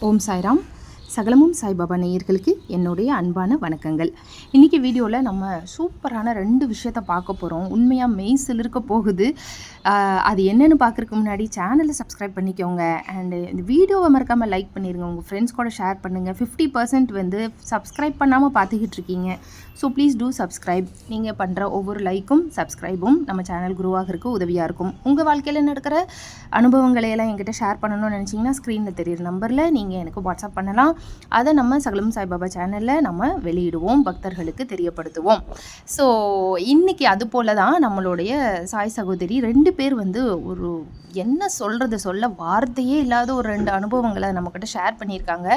ஓம் சாய்ராம் சகலமும் சாய்பாபா நேயர்களுக்கு என்னுடைய அன்பான வணக்கங்கள். இன்றைக்கி வீடியோவில் நம்ம சூப்பரான ரெண்டு விஷயத்த பார்க்க போகிறோம் உண்மையாக மெய் சிலிர்க்க போகுது. அது என்னென்னு பார்க்குறதுக்கு முன்னாடி சேனலை சப்ஸ்கிரைப் பண்ணிக்கோங்க. அண்டு இந்த வீடியோவை மறக்காமல் லைக் பண்ணிடுங்க உங்கள் ஃப்ரெண்ட்ஸ் கூட ஷேர் பண்ணுங்கள் ஃபிஃப்டி பர்சன்ட் வந்து சப்ஸ்கிரைப் பண்ணாமல் பார்த்துக்கிட்டு இருக்கீங்க. ஸோ ப்ளீஸ் டூ சப்ஸ்கிரைப் நீங்கள் பண்ணுற ஒவ்வொரு லைக்கும் சப்ஸ்கிரைபும் நம்ம சேனல் குருவாகிறதுக்கு உதவியாக இருக்கும். உங்கள் வாழ்க்கையில் நடக்கிற அனுபவங்களையெல்லாம் என்கிட்ட ஷேர் பண்ணணும்னு நினச்சிங்கன்னா ஸ்க்ரீனில் தெரியுற நம்பரில் நீங்கள் எனக்கு வாட்ஸ்அப் பண்ணலாம். அதை நம்ம சகலம் சாய்பாபா சேனலில் நம்ம வெளியிடுவோம் பக்தர்களுக்கு தெரியப்படுத்துவோம். ஸோ இன்றைக்கி அது போல தான் நம்மளுடைய சாய் சகோதரி ரெண்டு பேர் வந்து ஒரு என்ன சொல்கிறது சொல்ல வார்த்தையே இல்லாத ஒரு ரெண்டு அனுபவங்களை நம்மக்கிட்ட ஷேர் பண்ணியிருக்காங்க.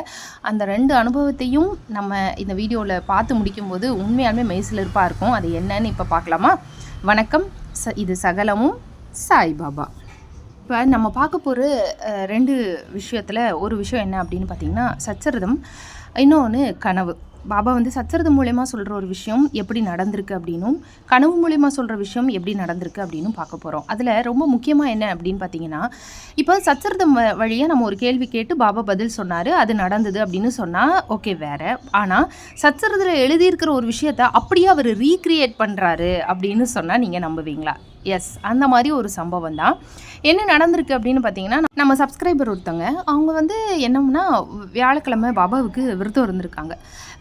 அந்த ரெண்டு அனுபவத்தையும் நம்ம இந்த வீடியோவில் பார்த்து முடிக்கும்போது உண்மையாலுமே மெய்சிலிருப்பாக இருக்கும். அது என்னன்னு இப்போ பார்க்கலாமா? வணக்கம். ச இது சகலமும் சாய்பாபா. இப்போ நம்ம பார்க்க போகிற ரெண்டு விஷயத்தில் ஒரு விஷயம் என்ன அப்படின்னு பார்த்தீங்கன்னா சச்சரிதம் இன்னொன்று கனவு. பாபா வந்து சச்சரது மூலயமா சொல்கிற ஒரு விஷயம் எப்படி நடந்திருக்கு அப்படின்னும் கனவு மூலயமா சொல்கிற விஷயம் எப்படி நடந்திருக்கு அப்படின்னு பார்க்க போகிறோம் அதில் ரொம்ப முக்கியமாக என்ன அப்படின்னு பார்த்தீங்கன்னா இப்போ சச்சரதம் வ- வழியாக நம்ம ஒரு கேள்வி கேட்டு பாபா பதில் சொன்னார் அது நடந்தது அப்படின்னு சொன்னால் ஓகே வேற. ஆனால் சச்சரதில் எழுதியிருக்கிற ஒரு விஷயத்த அப்படியே அவர் ரீக்ரியேட் பண்ணுறாரு அப்படின்னு சொன்னால் நீங்கள் நம்புவீங்களா? எஸ் அந்த மாதிரி ஒரு சம்பவம் தான். என்ன நடந்திருக்கு அப்படின்னு பார்த்தீங்கன்னா நம்ம சப்ஸ்கிரைபர் ஒருத்தவங்க அவங்க வந்து என்னம்னா வியாழக்கிழமை பாபாவுக்கு விரதம் இருந்திருக்காங்க.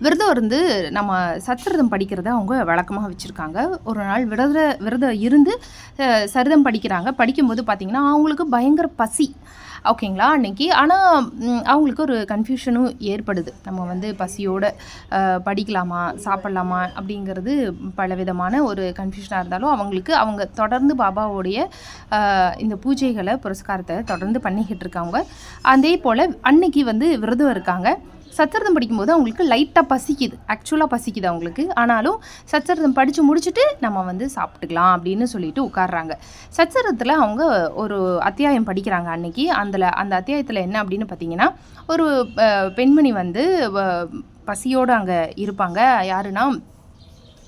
விரதம் இருந்து நம்ம சத்திரதம் படிக்கிறத அவங்க வழக்கமாக வச்சுருக்காங்க. ஒரு நாள் விரத விரதம் இருந்து சரிதம் படிக்கிறாங்க. படிக்கும்போது பார்த்திங்கன்னா அவங்களுக்கு பயங்கர பசி. ஓகேங்களா அன்றைக்கி ஆனால் அவங்களுக்கு ஒரு கன்ஃபியூஷனும் ஏற்படுது. நம்ம வந்து பசியோடு படிக்கலாமா சாப்பிட்லாமா அப்படிங்கிறது பலவிதமான ஒரு கன்ஃபியூஷனாக இருந்தாலும் அவங்களுக்கு அவங்க தொடர்ந்து பாபாவோடைய இந்த பூஜைகளை புரஸ்காரத்தை தொடர்ந்து பண்ணிக்கிட்டு இருக்காங்க. அதே போல் அன்னைக்கு வந்து விரதம் இருக்காங்க. சச்சரிதம் படிக்கும்போது அவங்களுக்கு லைட்டாக பசிக்குது. ஆக்சுவலாக பசிக்குது அவங்களுக்கு. ஆனாலும் சச்சரிதம் படித்து முடிச்சுட்டு நம்ம வந்து சாப்பிட்டுக்கலாம் அப்படின்னு சொல்லிட்டு உட்கார்றாங்க. சச்சரத்தில் அவங்க ஒரு அத்தியாயம் படிக்கிறாங்க அன்னைக்கு. அதில் அந்த அத்தியாயத்தில் என்ன அப்படின்னு பார்த்தீங்கன்னா ஒரு பெண்மணி வந்து பசியோடு அங்கே இருப்பாங்க. யாருன்னா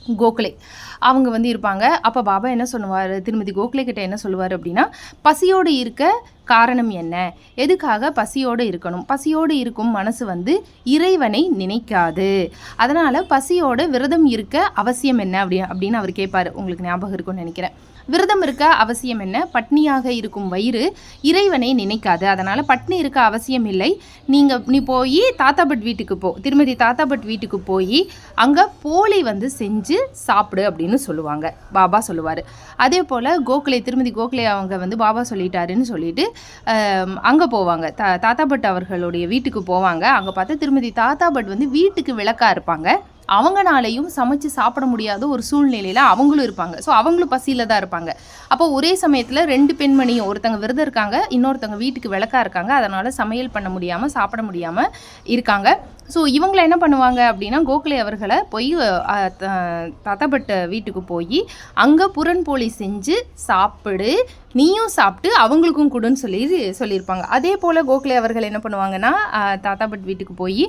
கோகலே. அவங்க வந்து இருப்பாங்க. அப்போ பாபா என்ன சொல்லுவார்? திருமதி கோகலே கிட்ட என்ன சொல்லுவார் அப்படின்னா பசியோடு இருக்க காரணம் என்ன? எதுக்காக பசியோடு இருக்கணும்? பசியோடு இருக்கும் மனசு வந்து இறைவனை நினைக்காது. அதனால் பசியோடு விரதம் இருக்க அவசியம் என்ன? அப்படி அப்படின்னு அவர் கேட்பார் உங்களுக்கு ஞாபகம் இருக்கும்னு நினைக்கிறேன். விரதம் இருக்க அவசியம் என்ன? பட்னியாக இருக்கும் வயிறு இறைவனை நினைக்காது. அதனால் பட்னி இருக்க அவசியம் இல்லை. நீங்கள் நீ போய் தாத்தாபட் வீட்டுக்கு போ. திருமதி தாத்தாபட் வீட்டுக்கு போய் அங்கே போலி வந்து செஞ்சு சாப்பிடு அப்படின்னு சொல்லுவாங்க. பாபா சொல்லுவார். அதே போல் கோகுலை திருமதி கோகுலை அவங்க வந்து பாபா சொல்லிட்டாருன்னு சொல்லிட்டு அங்கே போவாங்க. தா தாத்தாபட் அவர்களுடைய வீட்டுக்கு போவாங்க. அங்கே பார்த்தா திருமதி தாத்தாபட் வந்து வீட்டுக்கு விளக்கா இருப்பாங்க. அவங்கனாலையும் சமைச்சு சாப்பிட முடியாத ஒரு சூழ்நிலையில் அவங்களும் இருப்பாங்க. ஸோ அவங்களும் பசியில் தான் இருப்பாங்க. அப்போ ஒரே சமயத்தில் ரெண்டு பெண்மணியும் ஒருத்தங்க விரதம் இருக்காங்க இன்னொருத்தங்க வீட்டுக்கு விளக்கா இருக்காங்க. அதனால் சமையல் பண்ண முடியாமல் சாப்பிட முடியாமல் இருக்காங்க. ஸோ இவங்களை என்ன பண்ணுவாங்க அப்படின்னா கோகலே அவர்களை போய் தத்தப்பட்ட வீட்டுக்கு போய் அங்கே புறன்போலி செஞ்சு சாப்பிடு நீயும் சாப்பிட்டு அவங்களுக்கும் கொடுன்னு சொல்லி சொல்லியிருப்பாங்க. அதே போல் கோகலே அவர்கள் என்ன பண்ணுவாங்கன்னா தாத்தா தாத்தாபட் வீட்டுக்கு போய்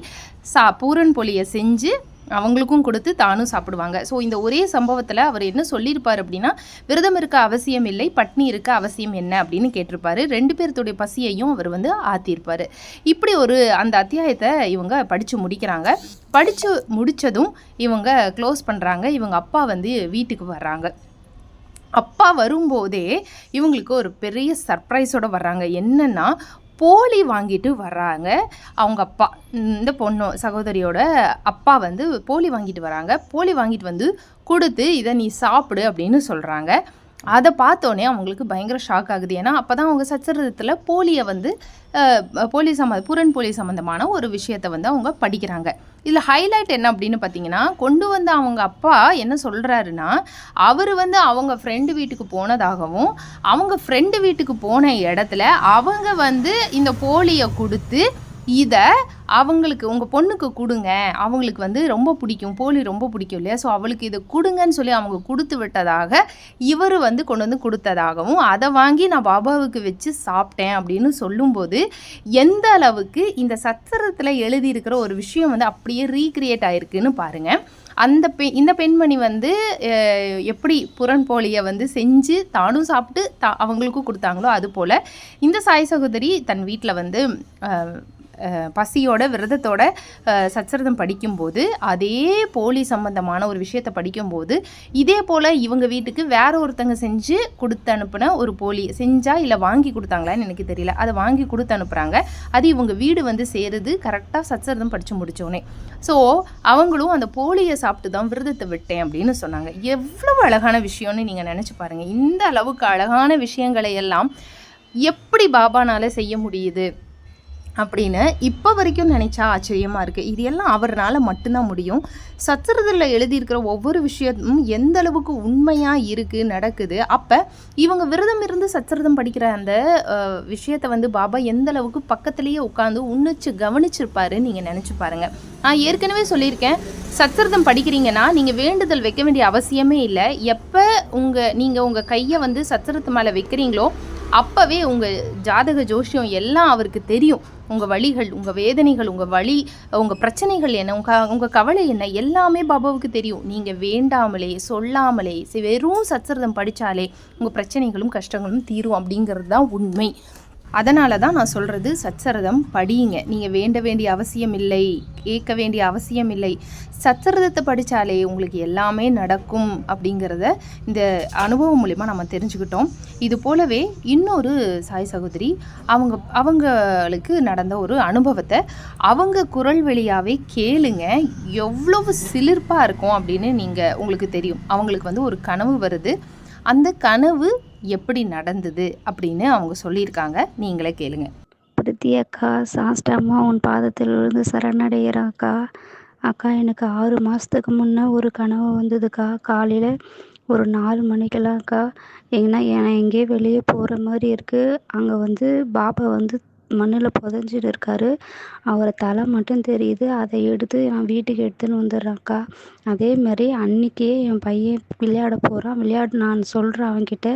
சா பூரன் பொலியை செஞ்சு அவங்களுக்கும் கொடுத்து தானும் சாப்பிடுவாங்க. ஸோ இந்த ஒரே சம்பவத்தில் அவர் என்ன சொல்லியிருப்பார் அப்படின்னா விரதம் இருக்க அவசியம் இல்லை பட்னி இருக்க அவசியம் என்ன அப்படின்னு கேட்டிருப்பாரு. ரெண்டு பேர்த்துடைய பசியையும் அவர் வந்து ஆத்தியிருப்பார் இப்படி ஒரு அந்த அத்தியாயத்தை இவங்க படித்து முடிக்கிறாங்க. படித்து முடித்ததும் இவங்க க்ளோஸ் பண்ணுறாங்க இவங்க அப்பா வந்து வீட்டுக்கு வர்றாங்க. அப்பா வரும்போதே இவங்களுக்கு ஒரு பெரிய சர்ப்ரைஸோட வர்றாங்க. என்னென்னா போலி வாங்கிட்டு வர்றாங்க. அவங்க அப்பா இந்த பொண்ணு சகோதரியோட அப்பா வந்து போலி வாங்கிட்டு வராங்க. போலி வாங்கிட்டு வந்து கொடுத்து இதை நீ சாப்பிடு அப்படின்னு சொல்கிறாங்க அதை பார்த்தோன்னே அவங்களுக்கு பயங்கர ஷாக் ஆகுது. ஏன்னா அப்போ தான் அவங்க சச்சரத்தில் போலியை வந்து போலி சம்ம புறன் போலி சம்மந்தமான ஒரு விஷயத்தை வந்து அவங்க படிக்கிறாங்க. இதில் ஹைலைட் என்ன அப்படின்னு பார்த்தீங்கன்னா கொண்டு வந்த அவங்க அப்பா என்ன சொல்கிறாருன்னா அவர் வந்து அவங்க ஃப்ரெண்டு வீட்டுக்கு போனதாகவும் அவங்க ஃப்ரெண்டு வீட்டுக்கு போன இடத்துல அவங்க வந்து இந்த போலியை கொடுத்து இதை அவங்களுக்கு உங்கள் பொண்ணுக்கு கொடுங்க. அவங்களுக்கு வந்து ரொம்ப பிடிக்கும். போலி ரொம்ப பிடிக்கும் இல்லையா? ஸோ அவளுக்கு இதை கொடுங்கன்னு சொல்லி அவங்க கொடுத்து விட்டதாக இவர் வந்து கொண்டு வந்து கொடுத்ததாகவும் அதை வாங்கி நான் பாபாவுக்கு வச்சு சாப்பிட்டேன் அப்படின்னு சொல்லும்போது எந்த அளவுக்கு இந்த சத்திரத்தில் எழுதியிருக்கிற ஒரு விஷயம் வந்து அப்படியே ரீக்ரியேட் ஆயிருக்குன்னு பாருங்கள் அந்த பெ இந்த பெண்மணி வந்து எப்படி புறன்போலியை வந்து செஞ்சு தானும் சாப்பிட்டு தா அவங்களுக்கும் கொடுத்தாங்களோ அது போல் இந்த சாய் சகோதரி தன் வீட்டில் வந்து பசியோட விரதத்தோட சச்சரதம் படிக்கும்போது அதே போலி சம்பந்தமான ஒரு விஷயத்தை படிக்கும்போது இதே போல் இவங்க வீட்டுக்கு வேற ஒருத்தங்க செஞ்சு கொடுத்து அனுப்பின ஒரு போலி செஞ்சா இல்லை வாங்கி கொடுத்தாங்களான்னு எனக்கு தெரியல. அதை வாங்கி கொடுத்து அனுப்புகிறாங்க அது இவங்க வீடு வந்து சேருது. கரெக்டாக சச்சரதம் படித்து முடித்தோடனே ஸோ அவங்களும் அந்த போலியை சாப்பிட்டு தான் விரதத்தை விட்டேன் அப்படின்னு சொன்னாங்க. எவ்வளவு அழகான விஷயம்னு நீங்கள் நினச்சி பாருங்கள் இந்த அளவுக்கு அழகான விஷயங்களை எல்லாம் எப்படி பாபானால செய்ய முடியுது? அப்படின்னு இப்போ வரைக்கும் நினச்சா ஆச்சரியமாக இருக்குது இது எல்லாம் அவர்னால மட்டும்தான் முடியும். சத்திரத்தில் எழுதியிருக்கிற ஒவ்வொரு விஷயமும் எந்த அளவுக்கு உண்மையாக இருக்குது நடக்குது அப்போ இவங்க விரதம் இருந்து சத்திரதம் படிக்கிற அந்த விஷயத்தை வந்து பாபா எந்த அளவுக்கு பக்கத்துலேயே உட்காந்து உன்னிச்சு கவனிச்சிருப்பாரு நீங்கள் நினச்சி பாருங்கள் நான் ஏற்கனவே சொல்லியிருக்கேன் சத்திரதம் படிக்கிறீங்கன்னா நீங்கள் வேண்டுதல் வைக்க வேண்டிய அவசியமே இல்லை. எப்போ உங்கள் நீங்கள் உங்கள் கையை வந்து சத்திரத்து மேலே வைக்கிறீங்களோ அப்போவே உங்கள் ஜாதக ஜோஷியம் எல்லாம் அவருக்கு தெரியும். உங்கள் வழிகள் உங்கள் வேதனைகள் உங்கள் வழி உங்கள் பிரச்சனைகள் என்ன உங்கள் உங்கள் கவலை என்ன எல்லாமே பாபாவுக்கு தெரியும். நீங்கள் வேண்டாமலே சொல்லாமலே வெறும் சச்சரிதம் படித்தாலே உங்கள் பிரச்சனைகளும் கஷ்டங்களும் தீரும் அப்படிங்கிறது தான் உண்மை. அதனால தான் நான் சொல்கிறது சச்சரதம் படியுங்க. நீங்கள் வேண்ட வேண்டிய அவசியம் இல்லை. கேட்க வேண்டிய அவசியம் இல்லை. சச்சரதத்தை படித்தாலே உங்களுக்கு எல்லாமே நடக்கும் அப்படிங்கிறத இந்த அனுபவம் மூலிமா நம்ம தெரிஞ்சுக்கிட்டோம். இது போலவே இன்னொரு சாய் சகோதரி அவங்க அவங்களுக்கு நடந்த ஒரு அனுபவத்தை அவங்க குரல் வழியாகவே கேளுங்க. எவ்வளவு சிலிர்ப்பாக இருக்கும் அப்படின்னு நீங்கள் உங்களுக்கு தெரியும். அவங்களுக்கு வந்து ஒரு கனவு வருது. அந்த கனவு எப்படி நடந்தது அப்படின்னு அவங்க சொல்லியிருக்காங்க. நீங்களே கேளுங்க. பிரித்தி அக்கா சாஷ்டாமா உன் பாதத்தில் விழுந்து சரணடைகிறாக்கா அக்கா எனக்கு ஆறு மாதத்துக்கு முன்னே ஒரு கனவு வந்ததுக்கா? காலையில் ஒரு நாலு மணிக்கெல்லாம் அக்கா எங்கன்னா நான் எங்கேயோ வெளியே போகிற மாதிரி இருக்குது அங்கே வந்து பாபா வந்து மண்ணில் புதஞ்சிட்டு இருக்காரு. அவரை தலை மட்டும் தெரியுது. அதை எடுத்து நான் வீட்டுக்கு எடுத்துன்னு வந்துடுறேன்க்கா. அதே மாதிரி அன்னைக்கே என் பையன் விளையாட போகிறான் விளையாடு நான் சொல்கிறேன் அவன்கிட்ட.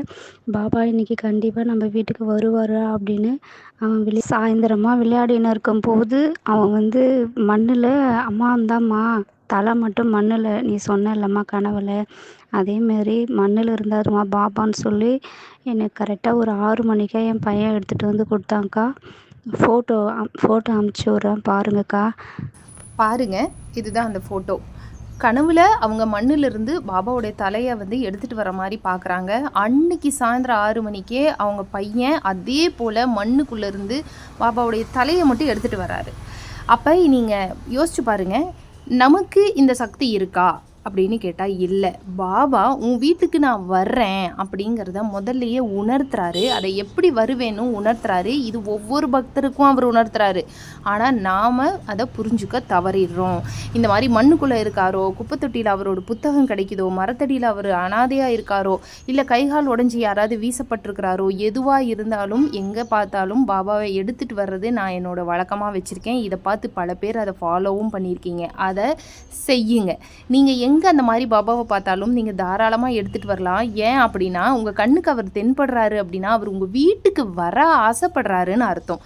பாபா இன்னைக்கு கண்டிப்பாக நம்ம வீட்டுக்கு வருவாரா? அப்படின்னு அவன் விளை சாயந்தரமாக விளையாடின்னு இருக்கும்போது அவன் வந்து மண்ணில் அம்மா இந்தாம்மா. தலை மட்டும் மண்ணில். நீ சொன்னல்லம்மா கனவுல. அதேமாரி மண்ணில் இருந்தாருமா பாபான்னு சொல்லி எனக்கு கரெக்டாக ஒரு ஆறு மணிக்கா என் பையன் எடுத்துகிட்டு வந்து கொடுத்தாங்க்கா ஃபோட்டோ ஃபோட்டோ அமுச்சு விட்றேன். பாருங்கக்கா. பாருங்க இதுதான் அந்த ஃபோட்டோ கனவுல அவங்க மண்ணிலிருந்து பாபாவுடைய தலையை வந்து எடுத்துகிட்டு வர மாதிரி பார்க்குறாங்க அன்னைக்கு சாயந்தரம் ஆறு மணிக்கே அவங்க பையன் அதே போல் மண்ணுக்குள்ளேருந்து பாபாவுடைய தலையை மட்டும் எடுத்துகிட்டு வராரு அப்போ நீங்கள் யோசிச்சு பாருங்கள் நமக்கு இந்த சக்தி இருக்கா? அப்படின்னு கேட்டால் இல்லை பாபா உன் வீட்டுக்கு நான் வர்றேன். அப்படிங்கிறத முதல்லையே உணர்த்துறாரு. அதை எப்படி வருவேன்னு உணர்த்துறாரு. இது ஒவ்வொரு பக்தருக்கும் அவர் உணர்த்துறாரு. ஆனால் நாம் அதை புரிஞ்சுக்க தவறிடுறோம். இந்த மாதிரி மண்ணுக்குள்ளே இருக்காரோ குப்பைத்தொட்டியில் அவரோட புத்தகம் கிடைக்குதோ மரத்தடியில் அவர் அனாதையாக இருக்காரோ இல்லை கைகால் உடஞ்சி யாராவது வீசப்பட்டிருக்கிறாரோ எதுவாக இருந்தாலும் எங்கே பார்த்தாலும் பாபாவை எடுத்துகிட்டு வர்றது நான் என்னோட வழக்கமாக வச்சுருக்கேன். இதை பார்த்து பல பேர் அதை ஃபாலோவும் பண்ணியிருக்கீங்க. அதை செய்யுங்க. நீங்கள் எங்கே அந்த மாதிரி பாபாவை பார்த்தாலும் நீங்கள் தாராளமாக எடுத்துகிட்டு வரலாம். ஏன் அப்படின்னா உங்கள் கண்ணுக்கு அவர் தென்படுறாரு அப்படின்னா அவர் உங்கள் வீட்டுக்கு வர ஆசைப்படுறாருன்னு அர்த்தம்.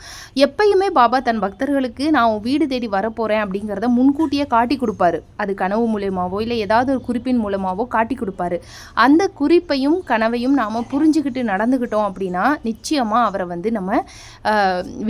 எப்பயுமே பாபா தன் பக்தர்களுக்கு நான் உன் வீடு தேடி வரப்போகிறேன் அப்படிங்கிறத முன்கூட்டியே காட்டி கொடுப்பாரு. அது கனவு மூலியமாவோ இல்லை ஏதாவது ஒரு குறிப்பின் மூலமாகவோ காட்டி கொடுப்பாரு. அந்த குறிப்பையும் கனவையும் நாம் புரிஞ்சுக்கிட்டு நடந்துக்கிட்டோம் அப்படின்னா நிச்சயமாக அவரை வந்து நம்ம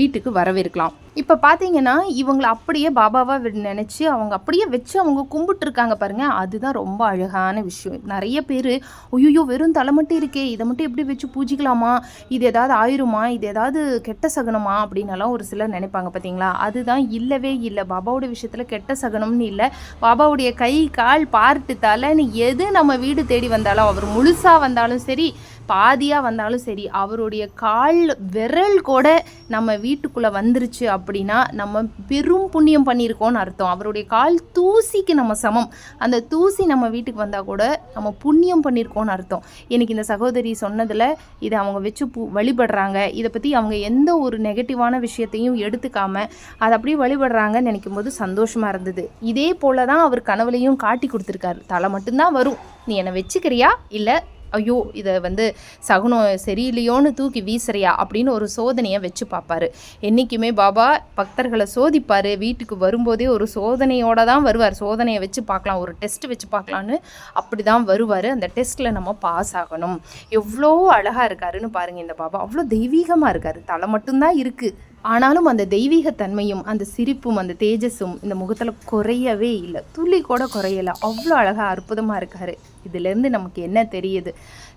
வீட்டுக்கு வரவேற்கலாம். இப்போ பார்த்தீங்கன்னா இவங்களை அப்படியே பாபாவாக நினச்சி அவங்க அப்படியே வச்சு அவங்க கும்பிட்டுருக்காங்க பாருங்கள் அதுதான் ரொம்ப அழகான விஷயம். நிறைய பேர் ஐயோ வெறும் தலை மட்டும் இருக்கே. இதை மட்டும் எப்படி வச்சு பூஜிக்கலாமா? இது ஏதாவது ஆயிருமா? இது ஏதாவது கெட்ட சகனமா? அப்படின்னலாம் ஒரு சிலர் நினைப்பாங்க பார்த்தீங்களா அதுதான் இல்லவே இல்லை. பாபாவோட விஷயத்தில் கெட்ட சகனம்னு இல்லை. பாபாவுடைய கை கால் பார்ட்டு தலைன்னு எது நம்ம வீடு தேடி வந்தாலும் அவர் முழுசாக வந்தாலும் சரி பாதியாக வந்தாலும் சரி அவருடைய கால் விரல் கூட நம்ம வீட்டுக்குள்ளே வந்துருச்சு அப்படின்னா நம்ம பெரும் புண்ணியம் பண்ணியிருக்கோம்னு அர்த்தம். அவருடைய கால் தூசிக்கு நம்ம சமம். அந்த தூசி நம்ம வீட்டுக்கு வந்தால் கூட நம்ம புண்ணியம் பண்ணியிருக்கோம்னு அர்த்தம். எனக்கு இந்த சகோதரி சொன்னதில் இதை அவங்க வச்சு பூ வழிபடுறாங்க. இதை பற்றி அவங்க எந்த ஒரு நெகட்டிவான விஷயத்தையும் எடுத்துக்காம அதை அப்படியே வழிபடுறாங்கன்னு நினைக்கும் போது சந்தோஷமாக இருந்தது. இதே போல தான் அவர் கனவுலையும் காட்டி கொடுத்துருக்காரு. தலை மட்டும்தான் வரும். நீ என்னை வச்சுக்கிறியா? இல்லை ஐயோ இதை வந்து சகுனம் சரியில்லையோன்னு தூக்கி வீசுறியா அப்படின்னு ஒரு சோதனையை வச்சு பார்ப்பாரு. என்றைக்குமே பாபா பக்தர்களை சோதிப்பார். வீட்டுக்கு வரும்போதே ஒரு சோதனையோட தான் வருவார். சோதனையை வச்சு பார்க்கலாம். ஒரு டெஸ்ட் வச்சு பார்க்கலான்னு அப்படி தான் வருவார். அந்த டெஸ்ட்டில் நம்ம பாஸ் ஆகணும். எவ்வளோ அழகாக இருக்காருன்னு பாருங்கள் இந்த பாபா. அவ்வளோ தெய்வீகமாக இருக்கார். தலை மட்டும்தான் இருக்குது ஆனாலும் அந்த தெய்வீகத்தன்மையும் அந்த சிரிப்பும் அந்த தேஜஸும் இந்த முகத்தில் குறையவே இல்லை. துள்ளி கூட குறையலை. அவ்வளோ அழகாக அற்புதமாக இருக்கார். இதுலேருந்து நமக்கு என்ன தெரியுது?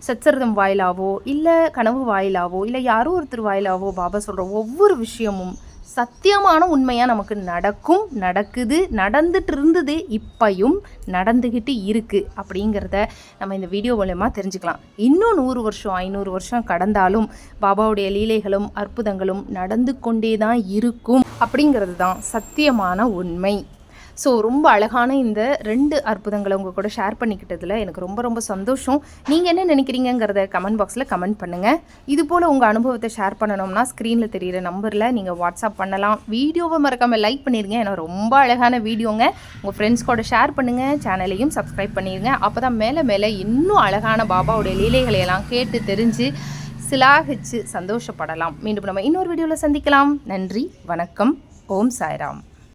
சச்சரிதம் வாயிலாவோ இல்லை கனவு வாயிலாவோ இல்லை யாரோ ஒருத்தர் வாயிலாவோ பாபா சொல்கிற ஒவ்வொரு விஷயமும் சத்தியமான உண்மையாக நமக்கு நடக்கும் நடக்குது நடந்துட்டு இருந்தது இப்பையும் நடந்துக்கிட்டு இருக்குது அப்படிங்கிறத நம்ம இந்த வீடியோ மூலயமா தெரிஞ்சுக்கலாம். இன்னும் நூறு வருஷம் ஐநூறு வருஷம் கடந்தாலும் பாபாவுடைய லீலைகளும் அற்புதங்களும் நடந்து கொண்டே தான் இருக்கும் அப்படிங்கிறது தான் சத்தியமான உண்மை. ஸோ ரொம்ப அழகான இந்த ரெண்டு அற்புதங்களை உங்கள் கூட ஷேர் பண்ணிக்கிட்டதில் எனக்கு ரொம்ப ரொம்ப சந்தோஷம். நீங்கள் என்ன நினைக்கிறீங்கங்கிறத கமெண்ட் பாக்ஸில் கமெண்ட் பண்ணுங்கள் இது போல் உங்கள் அனுபவத்தை ஷேர் பண்ணணும்னா ஸ்க்ரீனில் தெரியிற நம்பரில் நீங்கள் வாட்ஸ்அப் பண்ணலாம். வீடியோவை மறக்காமல் லைக் பண்ணிடுங்க ஏன்னா ரொம்ப அழகான வீடியோங்க உங்கள் ஃப்ரெண்ட்ஸ் கூட ஷேர் பண்ணுங்கள் சேனலையும் சப்ஸ்கிரைப் பண்ணிடுங்க அப்போ தான் மேலே மேலே இன்னும் அழகான பாபாவுடைய லீலைகளை எல்லாம் கேட்டு தெரிஞ்சு சிலாகிச்சு சந்தோஷப்படலாம். மீண்டும் நம்ம இன்னொரு வீடியோவில் சந்திக்கலாம். நன்றி வணக்கம். ஓம் சாய்ராம்.